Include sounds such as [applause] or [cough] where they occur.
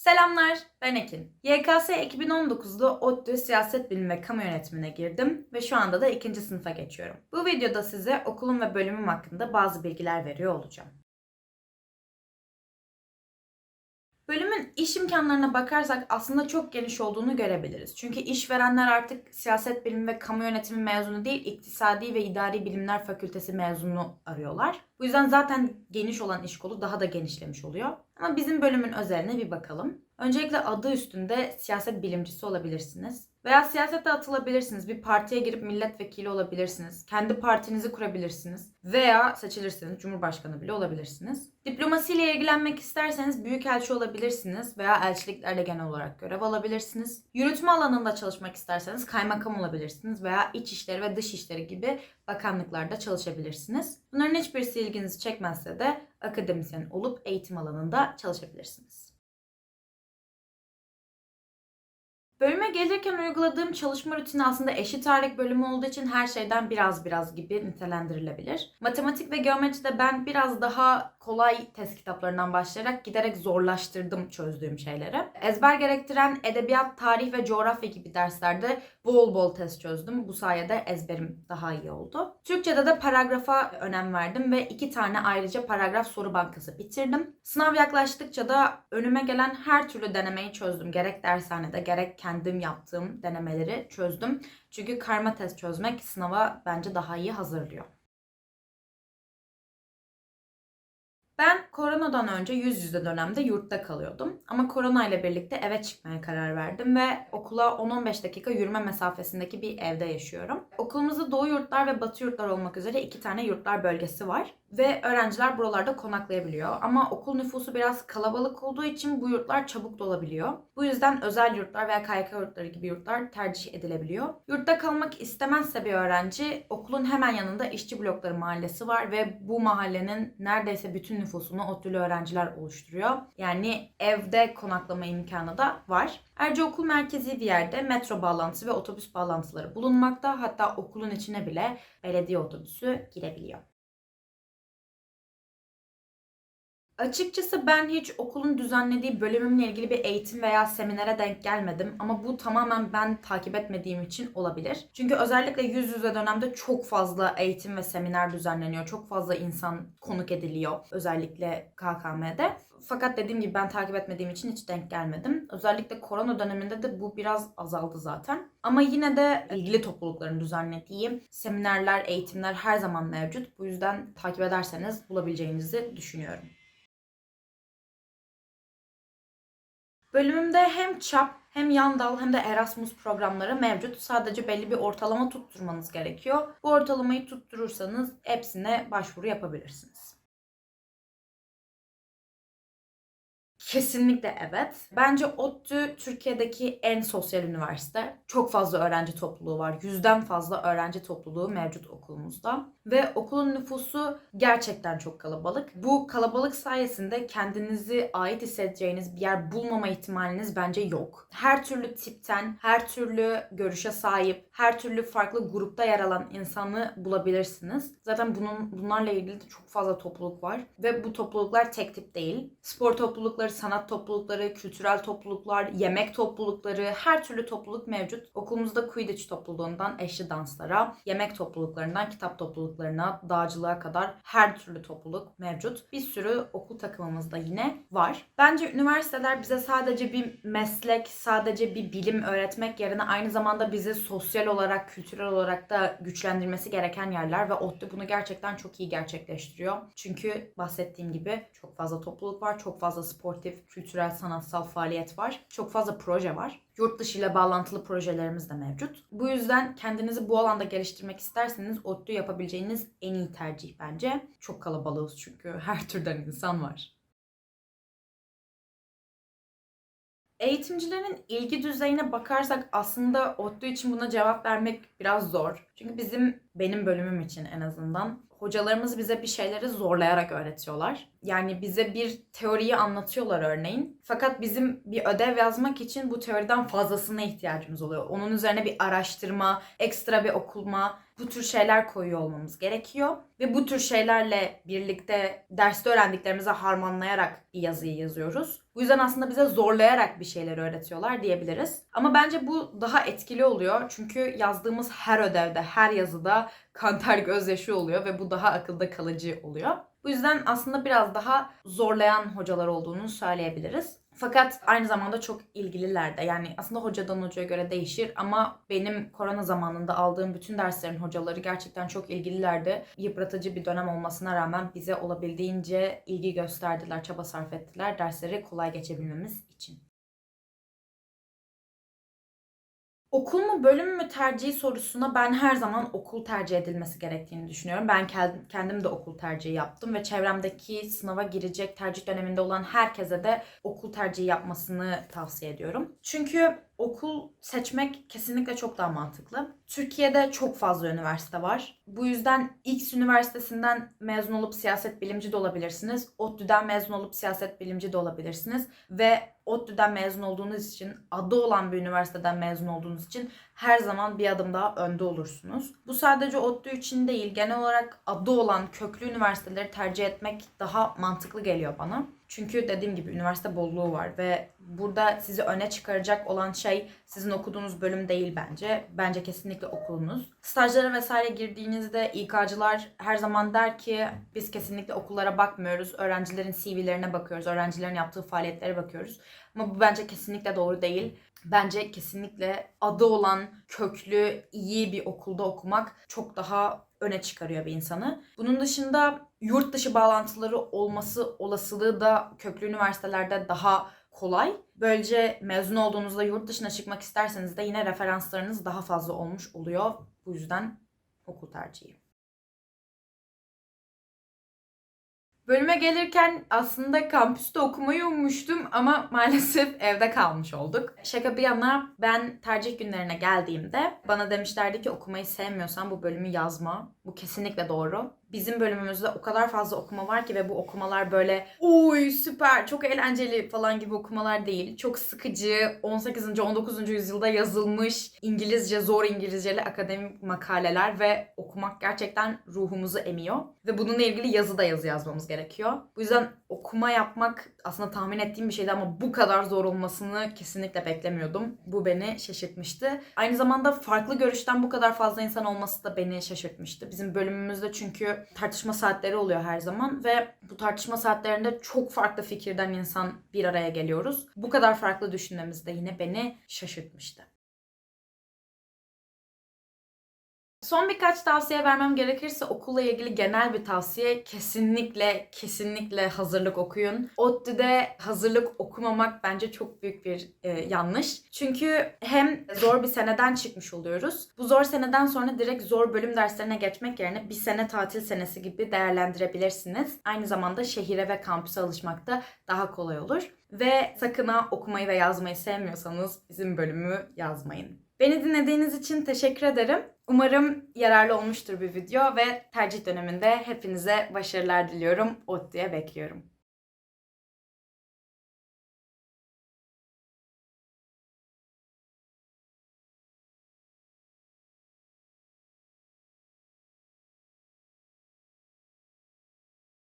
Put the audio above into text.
Selamlar, ben Ekin. YKS 2019'da ODTÜ Siyaset Bilimi ve Kamu Yönetimi'ne girdim ve şu anda da ikinci sınıfa geçiyorum. Bu videoda size okulum ve bölümüm hakkında bazı bilgiler veriyor olacağım. Bölümün iş imkanlarına bakarsak aslında çok geniş olduğunu görebiliriz. Çünkü işverenler artık siyaset bilimi ve kamu yönetimi mezunu değil, iktisadi ve idari bilimler fakültesi mezunu arıyorlar. Bu yüzden zaten geniş olan iş kolu daha da genişlemiş oluyor. Ama bizim bölümün özeline bir bakalım. Öncelikle adı üstünde siyaset bilimcisi olabilirsiniz. Veya siyasete atılabilirsiniz. Bir partiye girip milletvekili olabilirsiniz. Kendi partinizi kurabilirsiniz. Veya seçilirsiniz. Cumhurbaşkanı bile olabilirsiniz. Diplomasiyle ilgilenmek isterseniz büyükelçi olabilirsiniz. Veya elçiliklerde genel olarak görev alabilirsiniz. Yürütme alanında çalışmak isterseniz kaymakam olabilirsiniz. Veya iç işleri ve dış işleri gibi bakanlıklarda çalışabilirsiniz. Bunların hiçbirisi ilginizi çekmezse de akademisyen olup eğitim alanında çalışabilirsiniz. Bölüme gelirken uyguladığım çalışma rutini aslında eşit ağırlık bölümü olduğu için her şeyden biraz biraz gibi nitelendirilebilir. Matematik ve geometride ben biraz daha kolay test kitaplarından başlayarak giderek zorlaştırdım çözdüğüm şeyleri. Ezber gerektiren edebiyat, tarih ve coğrafya gibi derslerde bol bol test çözdüm. Bu sayede ezberim daha iyi oldu. Türkçede de paragrafa önem verdim ve iki tane ayrıca paragraf soru bankası bitirdim. Sınav yaklaştıkça da önüme gelen her türlü denemeyi çözdüm. Gerek dershanede gerek kendim yaptığım denemeleri çözdüm. Çünkü karma test çözmek sınava bence daha iyi hazırlıyor. Ben koronadan önce yüz yüze dönemde yurtta kalıyordum. Ama korona ile birlikte eve çıkmaya karar verdim ve okula 10-15 dakika yürüme mesafesindeki bir evde yaşıyorum. Okulumuzda doğu yurtlar ve batı yurtlar olmak üzere iki tane yurtlar bölgesi var. Ve öğrenciler buralarda konaklayabiliyor. Ama okul nüfusu biraz kalabalık olduğu için bu yurtlar çabuk dolabiliyor. Bu yüzden özel yurtlar veya KYK yurtları gibi yurtlar tercih edilebiliyor. Yurtta kalmak istemezse bir öğrenci okulun hemen yanında işçi blokları mahallesi var ve bu mahallenin neredeyse bütün nüfusunu ODTÜ'lü öğrenciler oluşturuyor. Yani evde konaklama imkanı da var. Ayrıca okul merkezi bir yerde metro bağlantısı ve otobüs bağlantıları bulunmakta. Hatta okulun içine bile belediye otobüsü girebiliyor. Açıkçası ben hiç okulun düzenlediği bölümümle ilgili bir eğitim veya seminere denk gelmedim ama bu tamamen ben takip etmediğim için olabilir. Çünkü özellikle yüz yüze dönemde çok fazla eğitim ve seminer düzenleniyor. Çok fazla insan konuk ediliyor özellikle KKM'de. Fakat dediğim gibi ben takip etmediğim için hiç denk gelmedim. Özellikle korona döneminde de bu biraz azaldı zaten. Ama yine de ilgili toplulukların düzenlediği seminerler, eğitimler her zaman mevcut. Bu yüzden takip ederseniz bulabileceğinizi düşünüyorum. Bölümümde hem çap hem yan dal hem de Erasmus programları mevcut. Sadece belli bir ortalama tutturmanız gerekiyor. Bu ortalamayı tutturursanız hepsine başvuru yapabilirsiniz. Kesinlikle evet. Bence ODTÜ Türkiye'deki en sosyal üniversite. Çok fazla öğrenci topluluğu var. Yüzden fazla öğrenci topluluğu mevcut okulumuzda. Ve okulun nüfusu gerçekten çok kalabalık. Bu kalabalık sayesinde kendinizi ait hissedeceğiniz bir yer bulmama ihtimaliniz bence yok. Her türlü tipten, her türlü görüşe sahip, her türlü farklı grupta yer alan insanı bulabilirsiniz. Zaten bunun bunlarla ilgili de çok fazla topluluk var. Ve bu topluluklar tek tip değil. Spor toplulukları, sanat toplulukları, kültürel topluluklar, yemek toplulukları, her türlü topluluk mevcut. Okulumuzda Quidditch topluluğundan eşli danslara, yemek topluluklarından kitap topluluklarına, dağcılığa kadar her türlü topluluk mevcut. Bir sürü okul takımımızda yine var. Bence üniversiteler bize sadece bir meslek, sadece bir bilim öğretmek yerine aynı zamanda bizi sosyal olarak, kültürel olarak da güçlendirmesi gereken yerler ve ODTÜ bunu gerçekten çok iyi gerçekleştiriyor. Çünkü bahsettiğim gibi çok fazla topluluk var, çok fazla sportif, kültürel, sanatsal faaliyet var. Çok fazla proje var. Yurt dışı ile bağlantılı projelerimiz de mevcut. Bu yüzden kendinizi bu alanda geliştirmek isterseniz ODTÜ yapabileceğiniz en iyi tercih bence. Çok kalabalığız çünkü [laughs] her türden insan var. Eğitimcilerin ilgi düzeyine bakarsak aslında ODTÜ için buna cevap vermek biraz zor. Çünkü bizim, benim bölümüm için en azından hocalarımız bize bir şeyleri zorlayarak öğretiyorlar. Yani bize bir teoriyi anlatıyorlar örneğin. Fakat bizim bir ödev yazmak için bu teoriden fazlasına ihtiyacımız oluyor. Onun üzerine bir araştırma, ekstra bir okuma. bu tür şeyler koyuyor olmamız gerekiyor. Ve bu tür şeylerle birlikte derste öğrendiklerimizi harmanlayarak bir yazıyı yazıyoruz. Bu yüzden aslında bize zorlayarak bir şeyler öğretiyorlar diyebiliriz. Ama bence bu daha etkili oluyor. Çünkü yazdığımız her ödevde, her yazıda kanter gözyaşı oluyor ve bu daha akılda kalıcı oluyor. Bu yüzden aslında biraz daha zorlayan hocalar olduğunu söyleyebiliriz. Fakat aynı zamanda çok ilgililer de. Yani aslında hocadan hocaya göre değişir ama benim korona zamanında aldığım bütün derslerin hocaları gerçekten çok ilgililerdi. Yıpratıcı bir dönem olmasına rağmen bize olabildiğince ilgi gösterdiler, çaba sarf ettiler dersleri kolay geçebilmemiz için. Okul mu bölüm mü tercihi sorusuna ben her zaman okul tercih edilmesi gerektiğini düşünüyorum. Ben kend- kendim de okul tercihi yaptım ve çevremdeki sınava girecek tercih döneminde olan herkese de okul tercihi yapmasını tavsiye ediyorum. Çünkü okul seçmek kesinlikle çok daha mantıklı. Türkiye'de çok fazla üniversite var. Bu yüzden X üniversitesinden mezun olup siyaset bilimci de olabilirsiniz. ODTÜ'den mezun olup siyaset bilimci de olabilirsiniz. Ve ODTÜ'den mezun olduğunuz için, adı olan bir üniversiteden mezun olduğunuz için her zaman bir adım daha önde olursunuz. Bu sadece ODTÜ için değil, genel olarak adı olan köklü üniversiteleri tercih etmek daha mantıklı geliyor bana. Çünkü dediğim gibi üniversite bolluğu var ve burada sizi öne çıkaracak olan şey sizin okuduğunuz bölüm değil bence. Bence kesinlikle okulunuz. Stajlara vesaire girdiğinizde İK'cılar her zaman der ki biz kesinlikle okullara bakmıyoruz. Öğrencilerin CV'lerine bakıyoruz. Öğrencilerin yaptığı faaliyetlere bakıyoruz. Ama bu bence kesinlikle doğru değil. Bence kesinlikle adı olan köklü, iyi bir okulda okumak çok daha öne çıkarıyor bir insanı. Bunun dışında yurt dışı bağlantıları olması olasılığı da köklü üniversitelerde daha kolay. Böylece mezun olduğunuzda yurt dışına çıkmak isterseniz de yine referanslarınız daha fazla olmuş oluyor. Bu yüzden okul tercihi. Bölüme gelirken aslında kampüste okumayı ummuştum ama [laughs] maalesef evde kalmış olduk. Şaka bir yana ben tercih günlerine geldiğimde bana demişlerdi ki okumayı sevmiyorsan bu bölümü yazma. Bu kesinlikle doğru. Bizim bölümümüzde o kadar fazla okuma var ki ve bu okumalar böyle uy süper çok eğlenceli falan gibi okumalar değil. Çok sıkıcı 18. 19. yüzyılda yazılmış İngilizce zor İngilizceli akademik makaleler ve okumak gerçekten ruhumuzu emiyor. Ve bununla ilgili yazı da yazı yazmamız gerekiyor. Bu yüzden okuma yapmak aslında tahmin ettiğim bir şeydi ama bu kadar zor olmasını kesinlikle beklemiyordum. Bu beni şaşırtmıştı. Aynı zamanda farklı görüşten bu kadar fazla insan olması da beni şaşırtmıştı. Bizim bölümümüzde çünkü tartışma saatleri oluyor her zaman ve bu tartışma saatlerinde çok farklı fikirden insan bir araya geliyoruz. Bu kadar farklı düşünmemiz de yine beni şaşırtmıştı. Son birkaç tavsiye vermem gerekirse okulla ilgili genel bir tavsiye kesinlikle kesinlikle hazırlık okuyun. ODTÜ'de hazırlık okumamak bence çok büyük bir e, yanlış. Çünkü hem zor bir seneden çıkmış oluyoruz. Bu zor seneden sonra direkt zor bölüm derslerine geçmek yerine bir sene tatil senesi gibi değerlendirebilirsiniz. Aynı zamanda şehire ve kampüse alışmak da daha kolay olur. Ve sakın ha okumayı ve yazmayı sevmiyorsanız bizim bölümü yazmayın. Beni dinlediğiniz için teşekkür ederim. Umarım yararlı olmuştur bir video ve tercih döneminde hepinize başarılar diliyorum. ODTÜ'ye bekliyorum.